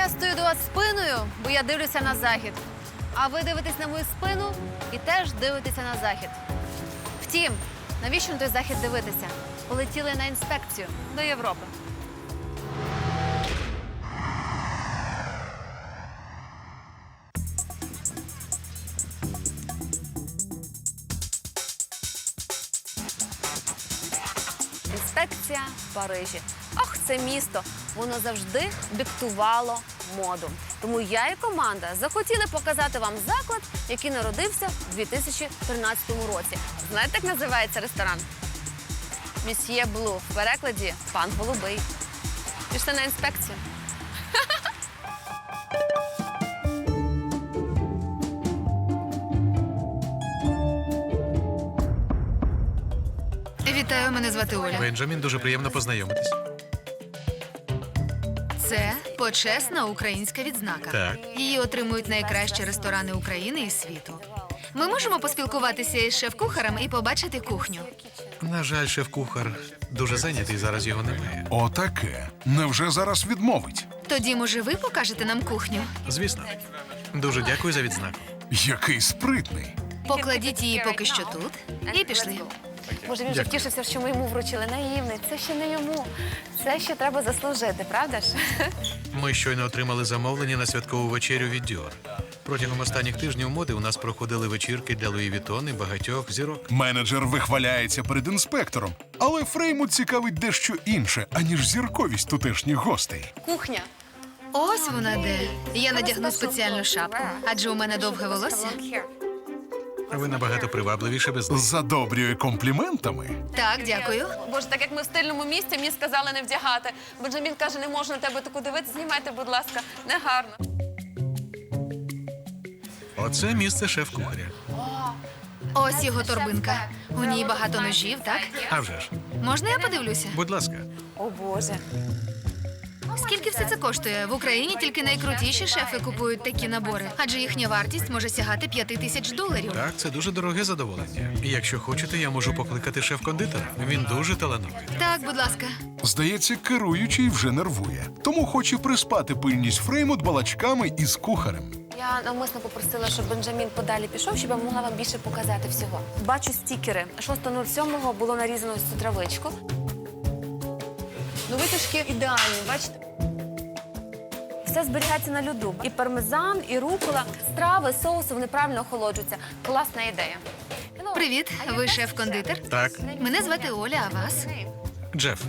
Я стою до вас спиною, бо я дивлюся на захід. А ви дивитесь на мою спину і теж дивитеся на захід. Втім, навіщо на той захід дивитися? Полетіли на інспекцію до Європи. Інспекція в Парижі. Ах, це місто. Воно завжди диктувало моду. Тому я і команда захотіли показати вам заклад, який народився в 2013 році. Знаєте, як називається ресторан? Місьє Блу. В перекладі пан Голубий. Пішли на інспекцію. Вітаю, мене звати Оля. Бенджамін, дуже приємно познайомитись. Це почесна українська відзнака. Так. Її отримують найкращі ресторани України і світу. Ми можемо поспілкуватися із шеф-кухарем і побачити кухню. На жаль, шеф-кухар дуже зайнятий, зараз його немає. Отаке. Невже зараз відмовить? Тоді, може, ви покажете нам кухню? Звісно. Дуже дякую за відзнаку. Який спритний. Покладіть її поки що тут і пішли. Боже, він вже Дякую. втішився, що ми йому вручили. Наївний. Це ще не йому. Це ще треба заслужити, правда ж? Ми щойно отримали замовлення на святкову вечерю від Dior. Протягом останніх тижнів моди у нас проходили вечірки для Луї Вітон і багатьох зірок. Менеджер вихваляється перед інспектором, але Фрейму цікавить дещо інше, аніж зірковість тутешніх гостей. Кухня. Ось вона де. Я надягну спеціальну шапку, адже у мене довге волосся. Ви набагато привабливіше без них. Задобрює компліментами. Так, дякую. Боже, так як ми в стильному місці, мені сказали не вдягати. Бенджамін каже, не можна на тебе таку дивитися. Знімайте, будь ласка, негарно. Оце місце шеф-кухаря. Ось його торбинка. У ній багато ножів, так? А вже ж, Можна я подивлюся? будь ласка. О Боже. Скільки все це коштує? В Україні тільки найкрутіші шефи купують такі набори, адже їхня вартість може сягати п'яти тисяч доларів. Так, це дуже дороге задоволення. І якщо хочете, я можу покликати шеф-кондитера. Він дуже талановитий. Так, будь ласка. Здається, керуючий вже нервує, тому хоче приспати пильність Фрейму балачками із кухарем. Я навмисно попросила, щоб Бенджамін подалі пішов, щоб я могла вам більше показати всього. Бачу стікери. 6.07 було нарізано цю травичку. Ну, витяжки ідеальні, бачите? Все зберігається на льоду. І пармезан, і рукола, страви, соуси, вони правильно охолоджуються. Класна ідея. Привіт, ви шеф-кондитер? Так, Мене звати Оля, а вас? Джеф.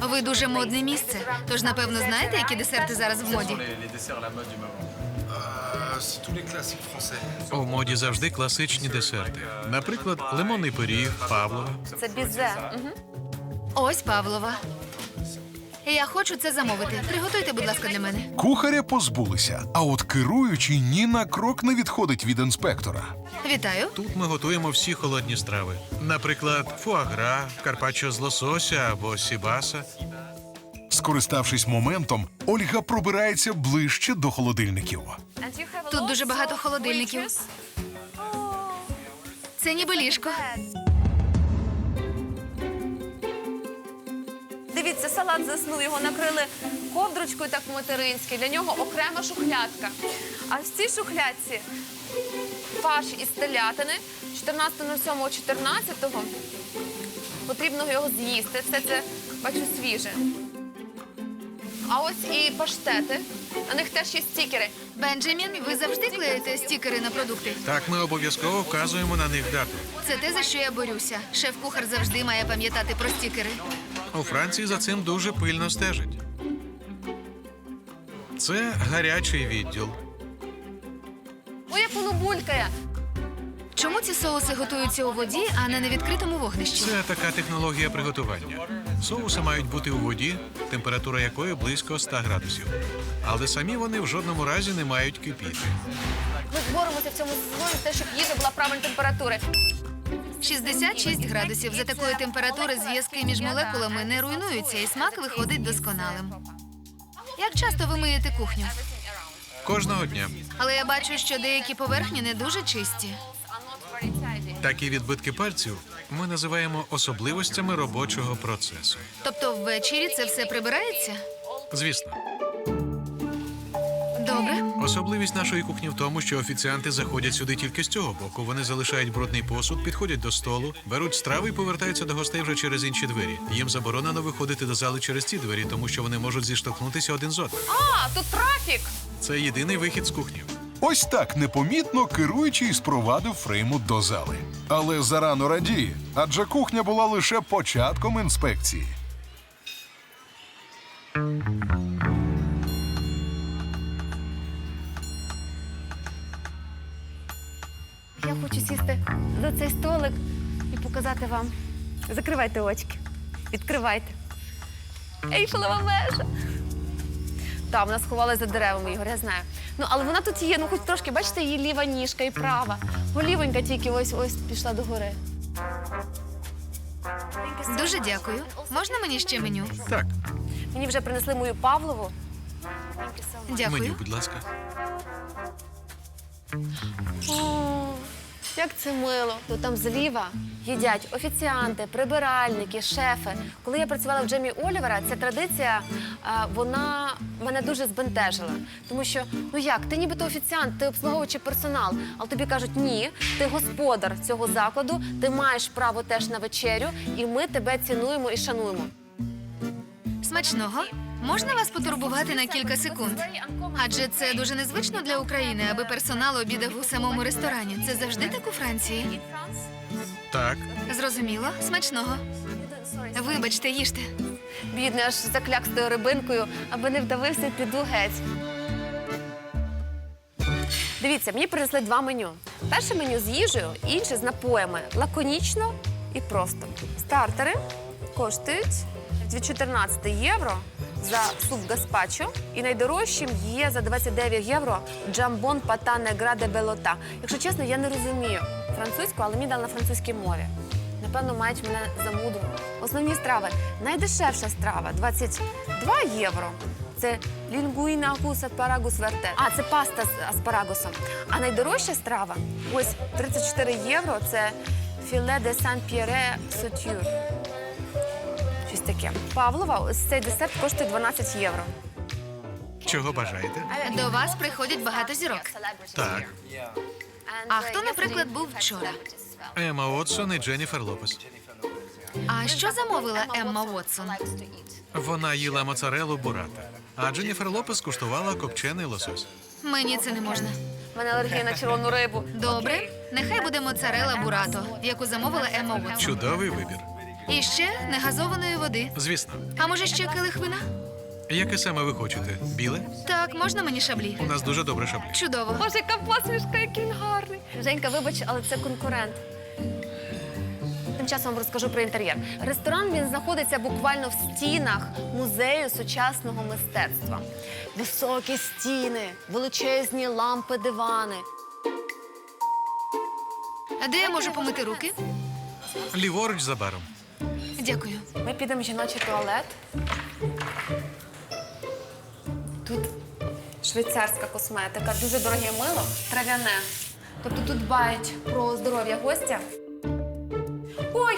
Ви дуже модне місце. Тож, напевно, знаєте, які десерти зараз в моді? У моді завжди класичні десерти. Наприклад, лимонний пиріг, Павлова. Це бізе. Мгм. Ось Павлова. Я хочу це замовити. Приготуйте, будь ласка, для мене. Кухаря позбулися, а от керуючий ні на крок не відходить від інспектора. Вітаю. Тут ми готуємо всі холодні страви. Наприклад, фуагра, карпаччо з лосося або сібаса. Скориставшись моментом, Ольга пробирається ближче до холодильників. Тут дуже багато холодильників. Це ніби ліжко. Дивіться, салат заснув, його накрили ковдрочкою так материнськи. Для нього окрема шухлядка. А в цій шухлядці фарш із телятини 14.07.14 потрібно його з'їсти. Все це бачу свіже. А ось і паштети. На них теж є стікери. Бенджамін, ви завжди клеїте стікери на продукти. Так, ми обов'язково вказуємо на них дату. Це те, за що я борюся. Шеф-кухар завжди має пам'ятати про стікери. У Франції за цим дуже пильно стежать. Це гарячий відділ. Ой, як воно булькає. Чому ці соуси готуються у воді, а не на відкритому вогнищі? Це така технологія приготування. Соуси мають бути у воді, температура якої близько 100 градусів. Але самі вони в жодному разі не мають кипіти. Ми боремося в цьому сезоні за те, щоб їжа була правильної температури. 66 градусів. За такої температури зв'язки між молекулами не руйнуються, і смак виходить досконалим. Як часто ви миєте кухню? Кожного дня. Але я бачу, що деякі поверхні не дуже чисті. Такі відбитки пальців ми називаємо особливостями робочого процесу. Тобто ввечері це все прибирається? Звісно, Добре. особливість нашої кухні в тому, що офіціанти заходять сюди тільки з цього боку. Вони залишають брудний посуд, підходять до столу, беруть страви і повертаються до гостей вже через інші двері. Їм заборонено виходити до зали через ці двері, тому що вони можуть зіштовхнутися один з одним. А, тут трафік! Це єдиний вихід з кухні. Ось так непомітно керуючий спровадив Фреймут до зали. Але зарано радіє, адже кухня була лише початком інспекції. Я хочу сісти за цей столик і показати вам. Закривайте очки. Відкривайте. Ейфелева вежа. Так, вона сховалася за деревами, Ігор, я знаю. Ну, але вона тут є, ну хоч трошки, бачите, її ліва ніжка і права. Голівонька тільки ось ось пішла догори. Дуже дякую. Можна мені ще меню? Так, Мені вже принесли мою Павлову. меню, Дякую. будь ласка. О, як це мило. То там зліва їдять офіціанти, прибиральники, шефи. Коли я працювала в Джемі Олівера, ця традиція а, вона мене дуже збентежила. Тому що, ну як, ти нібито офіціант, ти обслуговуючий персонал, але тобі кажуть, ні, ти господар цього закладу, ти маєш право теж на вечерю, і ми тебе цінуємо і шануємо. Смачного. Можна вас потурбувати на кілька секунд? Адже це дуже незвично для України, аби персонал обідав у самому ресторані. Це завжди так у Франції. Так, Зрозуміло, смачного. Вибачте, їжте. Бідний, аж закляк з тою рибинкою, аби не вдавився, піду геть. Дивіться, мені принесли два меню. Перше меню з їжею, інше з напоями. Лаконічно і просто. Стартери коштують від 14 євро за суп гаспачо. І найдорожчим є за 29 євро джамбон патане граде белота. Якщо чесно, я не розумію французьку, але мені дали на французькій мові. Напевно, мають мене за мудру. Основні страви. Найдешевша страва 22 євро. Це лінгуїна гус аспарагус верте. А, це паста з аспарагусом. А найдорожча страва ось 34 євро. Це філе де сан п'єре сотюр. Щось таке. Павлова, ось цей десерт коштує 12 євро. чого бажаєте? До вас приходять багато зірок. Так, А хто, наприклад, був вчора? Ема Отсон і Дженніфер Лопес. А що замовила Емма Уотсон? Вона їла моцарелу бурата, а Дженніфер Лопес куштувала копчений лосось. Мені це не можна. У мене алергія на червону рибу. Добре, нехай буде моцарела бурато, яку замовила Емма Уотсон. Чудовий вибір. І ще негазованої води. Звісно. А може ще килих вина? Яке саме ви хочете? Біле? Так, можна мені шаблі? У нас дуже добре шаблі. Чудово. Боже, яка посмішка, який він гарний. Женька, вибач, але це конкурент. Тим часом вам розкажу про інтер'єр. Ресторан він знаходиться буквально в стінах музею сучасного мистецтва. Високі стіни, величезні лампи, дивани. А де я можу помити руки? Ліворуч за баром. Дякую. Ми підемо в жіночий туалет. Тут швейцарська косметика, дуже дороге мило, трав'яне. Тобто тут дбають про здоров'я гостя. Ой!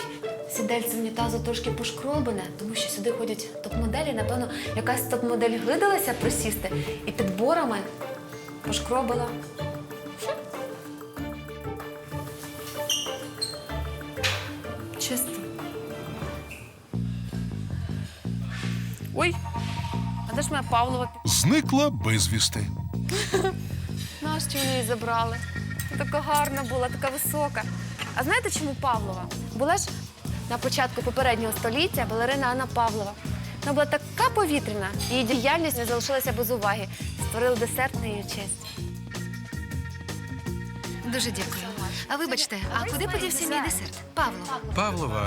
Сідельце унітазу трошки пошкробане, тому що сюди ходять топ-моделі. Напевно, якась топ-модель гидалася присісти і підборами пошкробила. Ой, а де ж моя Павлова? Зникла безвісти. Нащо її забрали? Така гарна була, така висока. А знаєте, чому Павлова? Була ж на початку попереднього століття балерина Анна Павлова. Вона була така повітряна, її діяльність не залишилася без уваги. Створили десерт на її честь. Дуже дякую. А вибачте, а куди подівся мій десерт? Павло. Павлова,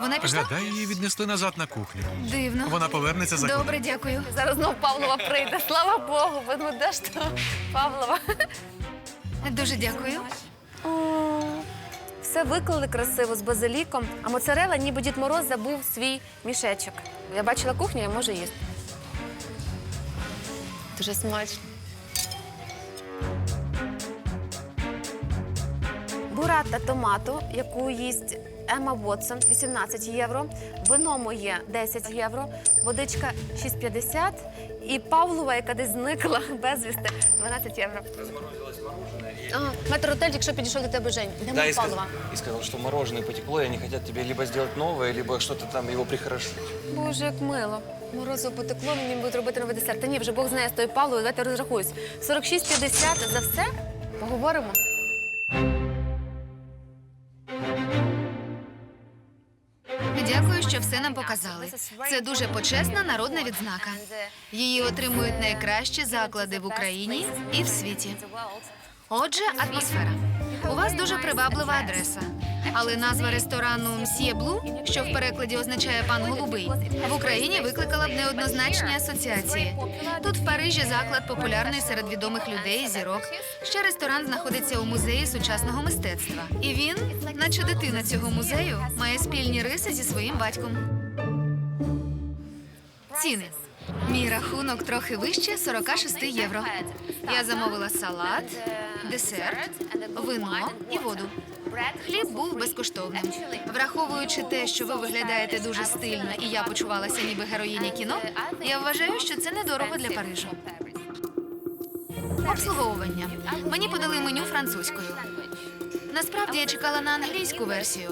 Вона пішла? гадаю, її віднесли назад на кухню. Дивно. Вона повернеться за Добре, дякую. Зараз знов Павлова прийде. Слава Богу, бо ну де ж то Павлова? Дуже дякую. О, Все виклали красиво з базиліком, а моцарела, ніби Дід Мороз забув свій мішечок. Я бачила кухню, я можу їсти. Дуже смачно. Буратта томату, яку їсть Ема Вотсон, 18 євро. Вино моє 10 євро, водичка 6,50 і Павлова, яка десь зникла безвісти, 12 євро. А, метротель, якщо підійшов до тебе Жень, йдемо Да, до и, сказ- Павлова. и сказал, что мороженое потекло, и они хотят тебе либо сделать новое, либо что-то там его прихорошить. Боже, як мило. Морозиво потекло, мені будуть робити новий десерт. Та ні, вже Бог знає з тою Павлою, давайте розрахуюсь. 46,50 за все? Поговоримо. Нам показали. Це дуже почесна народна відзнака. Її отримують найкращі заклади в Україні і в світі. Отже, атмосфера. У вас дуже приваблива адреса. Але назва ресторану Мсьє Блу, що в перекладі означає пан голубий, в Україні викликала б неоднозначні асоціації. Тут в Парижі заклад популярний серед відомих людей зірок. Ще ресторан знаходиться у музеї сучасного мистецтва. І він, наче дитина цього музею, має спільні риси зі своїм батьком. Ціни. Мій рахунок трохи вище 46 євро. Я замовила салат, десерт, вино і воду. Хліб був безкоштовним. Враховуючи те, що ви виглядаєте дуже стильно, і я почувалася ніби героїня кіно, я вважаю, що це недорого для Парижу. Обслуговування. Мені подали меню французькою. Насправді я чекала на англійську версію,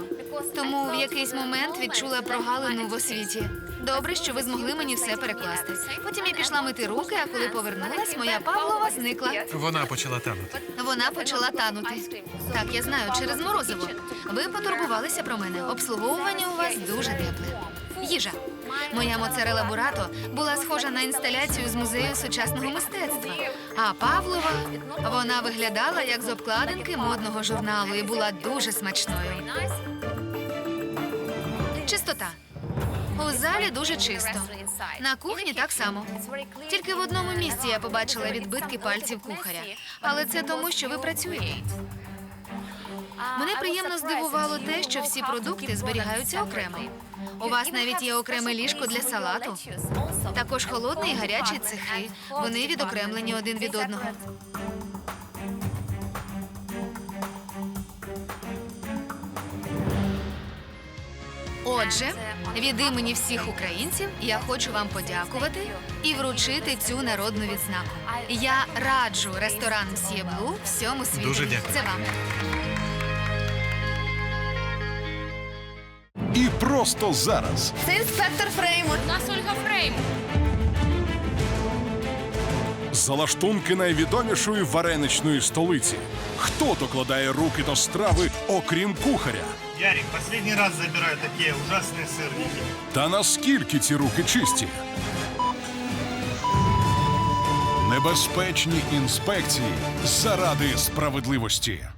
тому в якийсь момент відчула прогалину в освіті. Добре, що ви змогли мені все перекласти. Потім я пішла мити руки, а коли повернулась, моя Павлова зникла. Вона почала танути. Вона почала танути. Так, я знаю, через морозиво. Ви потурбувалися про мене. Обслуговування у вас дуже тепле. Їжа. Моя моцарела бурато була схожа на інсталяцію з музею сучасного мистецтва. А Павлова вона виглядала як з обкладинки модного журналу і була дуже смачною. Чистота. У залі дуже чисто. На кухні так само. Тільки в одному місці я побачила відбитки пальців кухаря. Але це тому, що ви працюєте. Мене приємно здивувало те, що всі продукти зберігаються окремо. У вас навіть є окреме ліжко для салату. Також холодний і гарячий цехи. Вони відокремлені один від одного. Отже, від імені всіх українців я хочу вам подякувати і вручити цю народну відзнаку. Я раджу ресторан «Мсьє Блу» всьому світу. Дуже дякую. Це вам. І просто зараз Це інспектор Фрейму. залаштунки найвідомішої вареничної столиці. Хто докладає руки до страви, окрім кухаря? Ярик, последний раз забираю такие ужасные сырники. Та наскільки ці руки чисті? Небезпечні інспекції заради справедливості.